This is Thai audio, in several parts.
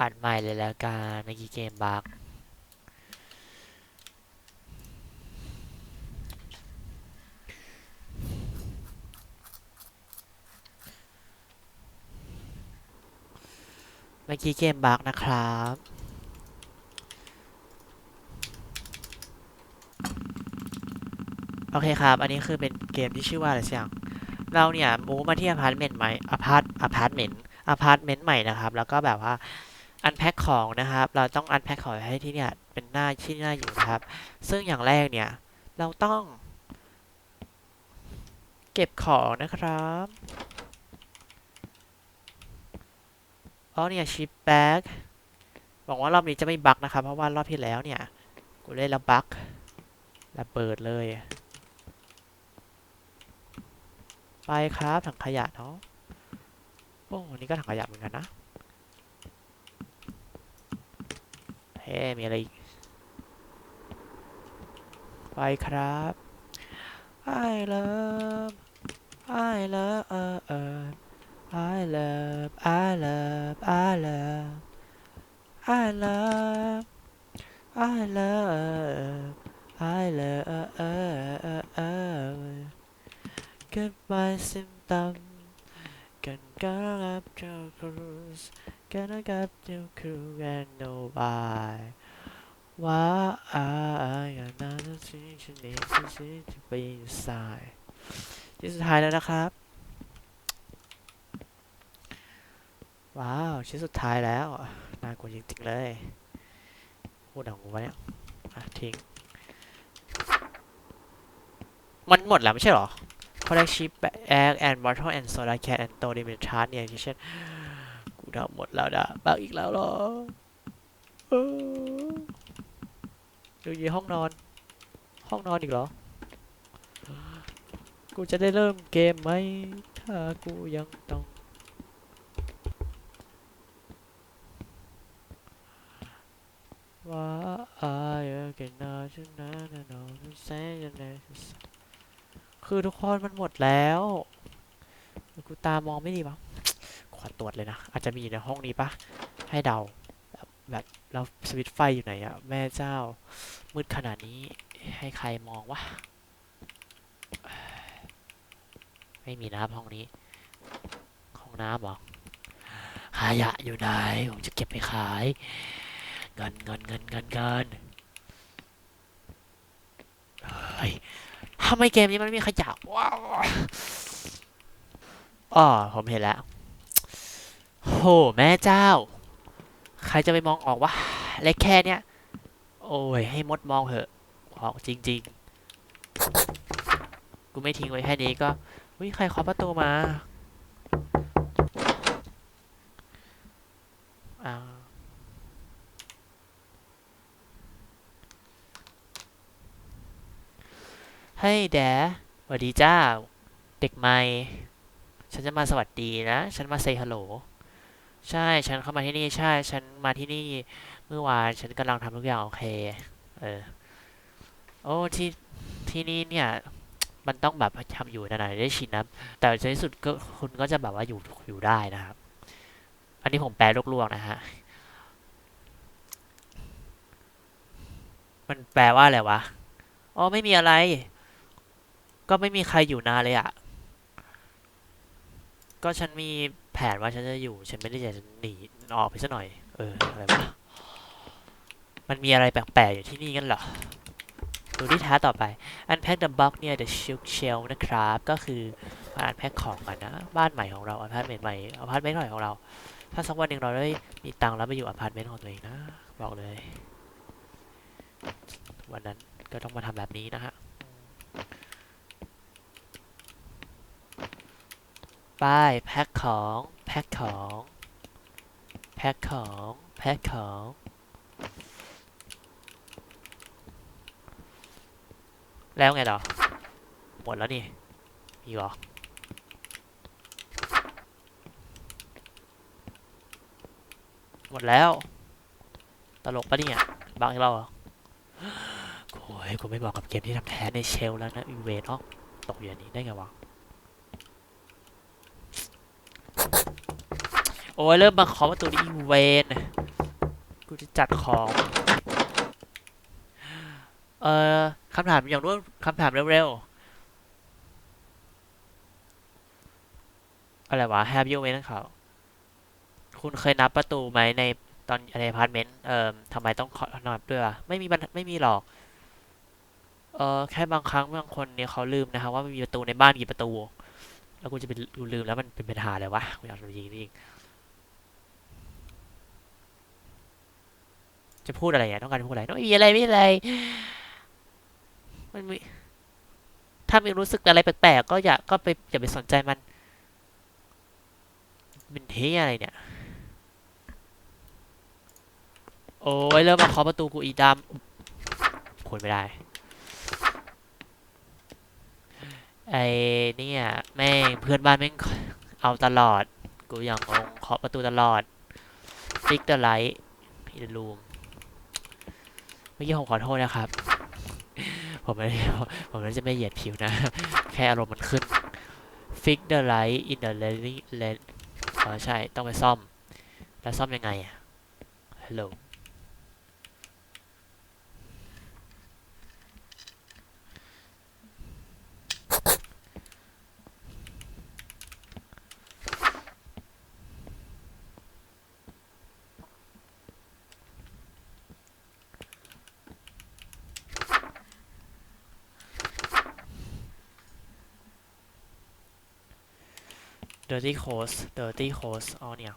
อัดใหม่เลยแล้วกันเมื่อกี้เกมบักเมื่อกี้เกมบักนะครับโอเคครับ อันนี้คือเป็นเกมที่ชื่อว่าอะไรสักอย่าง เราเนี่ยมูมาที่อพาร์ตเมนต์ใหม่อพาร์ตอพาร์ตเมนต์อพาร์ตเมนต์ใหม่นะครับ แล้วก็แบบว่า อันแพ็คของนะครับ เราต้องอันแพ็คของให้ที่เนี่ยเป็นหน้าที่หน้าอยู่ครับ ซึ่งอย่างแรกเนี่ย เราต้อง เก็บของนะครับอ๋อเนี่ยชิปแบ็กหวังว่ารอบนี้จะไม่บั๊กนะครับ เพราะว่ารอบที่แล้วเนี่ย กูเล่นแล้วบั๊กระเบิดเลย ไปครับถังขยะเนาะโอ้นนี้ก็ถังขยะเหมือนกันนะ เฮ้มีอะไรอีกไปครับ I love I love uh, uh, I love I love I love I love I love I love uh, uh, uh, uh. Goodbye symptom Gonna go up to cruise Gonna get to crew and know why Why I got nothing to need to see to be inside ที่สุดท้ายแล้วนะครับ ว้าว ชิ้นสุดท้ายแล้ว น่ากลัวจริงๆเลย พูดของกูวะเนี่ยทิ้ง มันหมดแล้วไม่ใช่หรอ flagship egg and bottle and soda can and t o limit charge เนี่ย ที่เช่นกูทำหมดแล้วนะบักอีกแล้วหรอออดูยีห้องนอน ห้องนอนอีกเหรอ กูจะได้เริ่มเกมไหม ถ้ากูยังต้องว่าอายกันนาฉันนะนะน้องแสนจะแน่คือทุกคนมันหมดแล้ว กูตามองไม่ดีปะ ขอตรวจเลยนะ อาจจะมีอยู่ในห้องนี้ปะให้เดาแบบแบบเราสวิตไฟอยู่ไหนอะแม่เจ้า มืดขนาดนี้ให้ใครมองวะ ไม่มีนะครับห้องนี้ ห้องน้ำหรอขยะอยู่ไหน ผมจะเก็บไปขาย เงินเงินเงินเงินเงินเฮ้ยทำไมเกมนี้มันไม่มีขยะว้าวอ๋อผมเห็นแล้ว โหแม่เจ้า ใครจะไปมองออกวะเล็กแค่เนี้ย โอ้ย ให้มดมองเหอะออกจริง ๆ กูไม่ทิ้งไว้แค่นี้ก็วิใครเคาะประตูมาอ้าวเฮ้ยแดสวัสดีเจ้า เด็กใหม่ ฉันจะมาสวัสดีนะ ฉันมาเซฮัลโหล ใช่ ฉันเข้ามาที่นี่ ใช่ ฉันมาที่นี่ เมื่อวาน ฉันกำลังทำทุกอย่างโอเค เออ โอ้ ที่ ที่นี่เนี่ย มันต้องแบบทำอยู่นานๆได้ชินนะ แต่ในที่สุดก็คุณก็จะแบบว่าอยู่ อยู่ได้นะครับ อันนี้ผมแปลลวกๆนะฮะ มันแปลว่าอะไรวะ อ๋อ ไม่มีอะไร ก็ไม่มีใครอยู่นานเลยอะ่ะ ก็ฉันมีแผนว่าฉันจะอยู่ ฉันไม่ได้อยากจะหนีออกไปซะหน่อย เออ อะไรวะ มันมีอะไรแปลกๆอยู่ที่นี่กันเหรอ ดูที่ท้าต่อไป unpack the box เนี่ย the shook shell นะครับ ก็คือมา unpack ของกันนะ บ้านใหม่ของเราอพาร์ตเมนต์ใหม่อพาร์ตเมนต์ใหม่ของเรา ถ้าสักวันหนึ่งเราได้มีตังค์แล้วไปอยู่อพาร์ตเมนต์ของตัวเองนะ บอกเลย วันนั้นก็ต้องมาทำแบบนี้นะฮะ ไปแพ็คของแพ็คของแพ็คของแพ็คของแล้วไงต่อหมดแล้วนี่มีหรอหมดแล้ว ตลกปะเนี่ยบังอีกเรอโอ้ยกูไม่บอกกับเกมที่ทำแท้ในเชลแล้วนะอีเวนอ๋อตกอยู่อันนี้ได้ไงวะ โอ้ยเริ่มมาขอประตูอีเวนกูจะจัดของ เอ่อคำถามอย่างรวดคำถามเร็วๆ อะไรวะ Have you wait เขาคุณเคยนับประตูไหมในตอนในพาร์ตเมนต์เอ่อทำไมต้องขอนับด้วยวะไม่มีปัญไม่มีหรอก เออแค่บางครั้งบางคนเนี่ยเขาลืมนะครับว่ามันมีประตูในบ้านกี่ประตู แล้วกูจะไปกูลืมแล้วมันเป็นปัญหาเลยวะกูอยากรู้จริงจริง จะพูดอะไรอะต้องการพูดอะไรไม่มีอะไรไม่มีอะไร มันมีถ้ามีรู้สึกอะไรแปลกๆก็อย่าก็ไปอย่าไปสนใจมันเป็นเทอะไรเนี่ย โอ้ยเริ่มมาเคาะประตูกูอีดำพูดไม่ได้ ไอ้เนี่ย แม่งเพื่อนบ้านแม่งเอาตลอด กูอย่างงงเคาะประตูตลอดฟิกเดอร์ไลท์อินลู มเมื่อกี้ผมขอโทษนะครับ ผมไม่ได้ผมไม่ได้จะไม่เหยียดผิวนะ แค่อารมณ์มันขึ้นฟิกเดอร์ไลท์อินเดอร์เลนเลนเออใช่ ต้องไปซ่อม แล้วซ่อมยังไงอะฮัลโหล dirty coast dirty coast อ๋อเนี่ย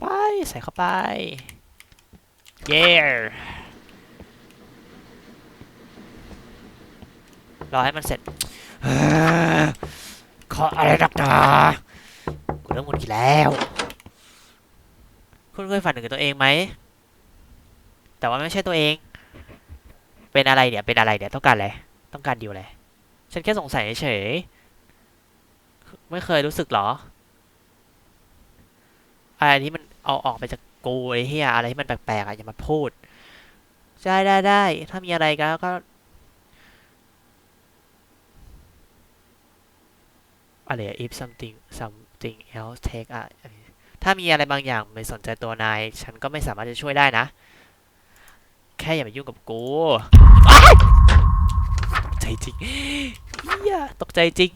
ไป ใส่เข้าไป เย้ รอให้มันเสร็จขออะไรดักหนากูเริ่มหงุดหงิดแล้ว คุณเคยฝันถึงตัวเองไหม แต่ว่าไม่ใช่ตัวเอง เป็นอะไรเนี่ยเป็นอะไรเนี่ยต้องการอะไร ต้องการดิวอะไร ฉันแค่สงสัยเฉยๆไม่เคยรู้สึกเหรอ อะไรที่มันเอาออกไปจากกูไอ้เหี้ยอะไรที่มันแปลกๆอะอย่ามาพูดได้ได้ได้ถ้ามีอะไรก็ก็ อะไรอะ if something something else take อะถ้ามีอะไรบางอย่างไม่สนใจตัวนาย ฉันก็ไม่สามารถจะช่วยได้นะ แค่อย่ามายุ่งกับกูตกใจจริงเฮียตกใจจริง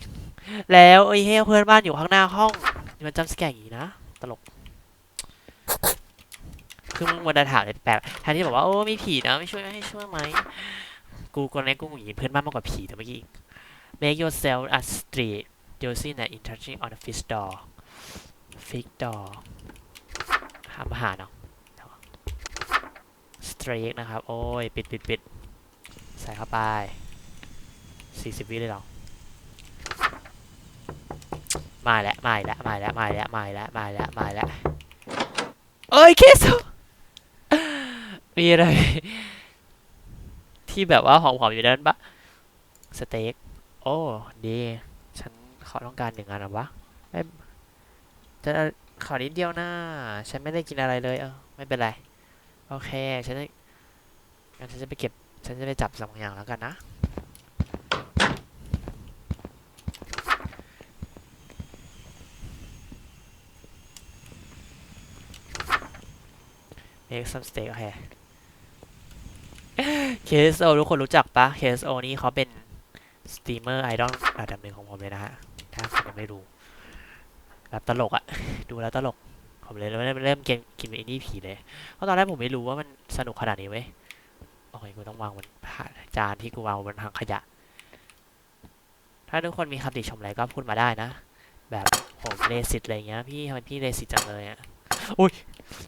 แล้วไอ้เฮียเพื่อนบ้านอยู่ข้างหน้าห้อง มันจำสแกร์อย่างนี้นะ ตลก คือมึงมาถามเลยแปลกแทนที่บอกว่าโอ้มีผีนะไม่ช่วยไม่ให้ช่วยไหมกูคนนี้กูหงุดหงิดเพื่อนบ้านมากกว่าผีแต่เมื่อกี้อีก make yourself a street using an intention on the fish door fish door หามาหาเนาะ streak นะครับ โอ้ย ปิดปิดปิดใส่เข้าไป 40 วิเลยเหรอมาแล้วมาแล้วมาแล้วมาแล้วมาแล้วมาแล้วมาแล้วเอ้ยเคส มีอะไร ที่แบบว่าหอมๆอยู่ด้านปะสเต็กโอ้ดีฉันขอต้องการหนึ่งอันหรอวะไม่จะขอนิดเดียวนะฉันไม่ได้กินอะไรเลย เออไม่เป็นไร โอเค ฉันจะงั้นฉันจะไปเก็บ ฉันจะไปจับสองอย่างแล้วกันนะ make some steak โอเค KSO ทุกคนรู้จักปะ KSO นี่เขาเป็นสตรีมเมอร์ไอดอลระดับหนึ่งของผมเลยนะฮะ ถ้าใคุณยังไม่รู้แบบตลกอะดูแล้วตลก ผมเลยเริ่มเริ่มกินกินเป็นอินดี้ผีเลย เพราะตอนแรกผมไม่รู้ว่ามันสนุกขนาดนี้เว้ย โอเค กูต้องวางบนจานที่กูวางบนถังขยะ ถ้าทุกคนมีคำติชมอะไรก็พูดมาได้นะ แบบผมเลสิตอะไรเงี้ย พี่ทำไมพี่เลสิตจังเลยอะอุ้ย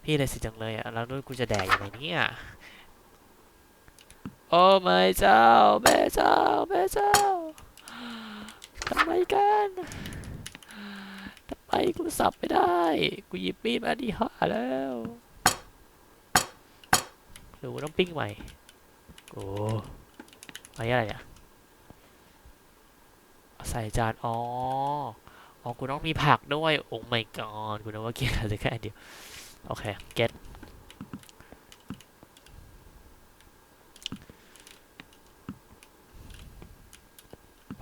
พี่เลสิตจังเลยอะแล้วนู่นกูจะแดกยังไงเนี่ย โอ้ไม่เจ้าแม่เจ้าแม่เจ้าทำไมกันทำไมกูสับไม่ได้ กูหยิบมีดมาดีห่าแล้วหรือกูต้องปิ้งใหม่โอ้อะไรอะไรเนี่ยใส่จานอ๋ออ๋อกูต้องมีผักด้วยโอ้ my god กูนึกว่ากินอะไรแค่อันเดียว โอเค get ไ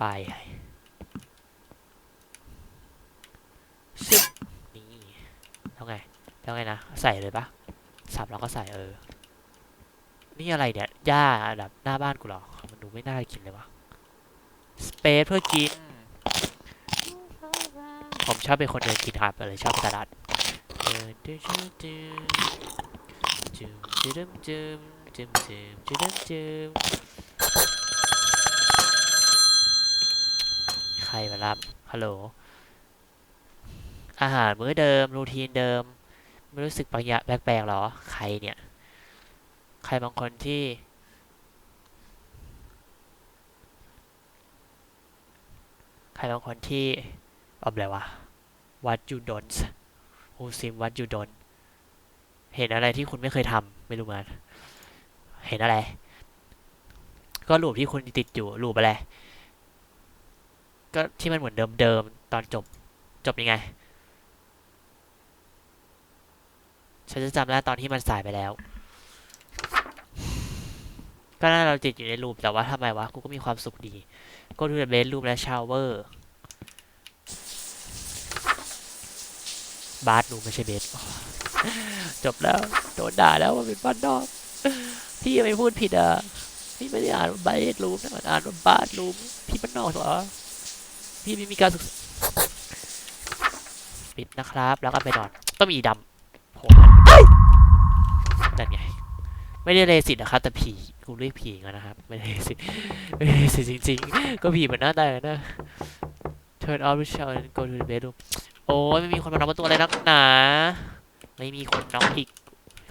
ปชึบนี่แล้วไงแล้วไงนะ ใส่เลยปะสับแล้วก็ใส่เออ นี่อะไรเนี่ยหญ้าแบบหน้าบ้านกูหรอ มันดูไม่น่ากินเลยวะสเปซเพื่อกิน ผมชอบเป็นคนเดินกินครับเลยชอบไปตลาดจึมจึมจึมจึมจึมจึมจึมจึ๊มจึ๊มใค รมารับ ฮัลโหล อาหารมื้อเดิม รูทีนเดิม ไม่รู้สึกบางอย่างแปลกๆหรอ ใครเนี่ย ใครบางคนที่ ใครบางคนที่อะไรวะ what you don't who sim what you don't เห็นอะไรที่คุณไม่เคยทำไม่รู้มันเห็นอะไร ก็รูปที่คุณติดอยู่รูปอะไร ก็ที่มันเหมือนเดิมๆตอนจบจบยังไง ฉันจะจำได้ตอนที่มันสายไปแล้ว ก็น่าเราติดอยู่ในรูปแต่ว่าทำไมวะ กูก็มีความสุขดี ก็ดูเบสรูปและชาวเวอร์ บาสรูมไม่ใช่เบส จบแล้ว โดนด่าแล้วว่าเป็นบ้านนอกพี่ไม่พูดผิดอะ พี่ไม่ได้อ่านว่าเบสรูมนะมันอ่านว่าบาสรูมพี่บ้านนอกเหรอ พี่ไม่มีการศึกษาปิดนะครับ แล้วก็ไปนอนต้องมีดำโผล่มนั่นไง ไม่ได้เลสิตนะครับ แต่ผีกูเรียกผีกันนะครับ ไม่ได้เลสิตไม่ได้เลสิตจริง ๆ ก็ผีเหมือนหน้าตาเลยนะ Turn off the shower and go to the bedroom โอ้ยไม่มีคนมาน็อกประตูอะไรนักหนา ไม่มีคนน็อกอีก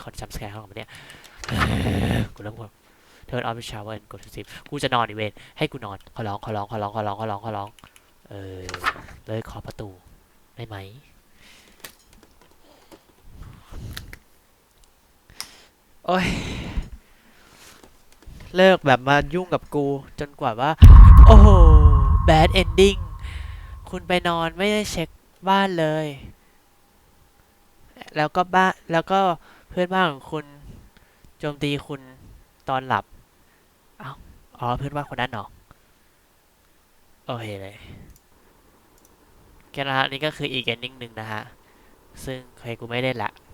คนจำสแกร์ข้ามาเนี่ยกูเริ่มกลัว Turn off the shower and go to sleep กูจะนอนอีเวนให้กูนอนขอร้องขอร้องขอร้องขอร้องขอร้องขอร้อง เออ เลยขอประตูได้ไหม โอ้ย เลิกแบบมายุ่งกับกูจนกว่าว่า โอ้โห bad ending คุณไปนอนไม่ได้เช็คบ้านเลย แล้วก็บ้านแล้วก็เพื่อนบ้านของคุณโจมตีคุณตอนหลับ เอ้า อ๋อ เพื่อนบ้านคนนั้นเหรอ โอเคเลย แค่นะฮะนี่ก็คืออีก ending หนึ่งนะฮะ ซึ่งใครกูไม่เล่นละ